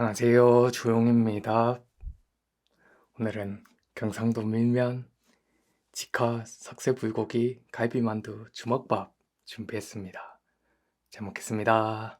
안녕하세요. 조용입니다. 오늘은 경상도 밀면 직화 석쇠불고기 갈비만두 주먹밥 준비했습니다. 잘 먹겠습니다.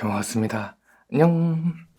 잘 먹었습니다. 안녕.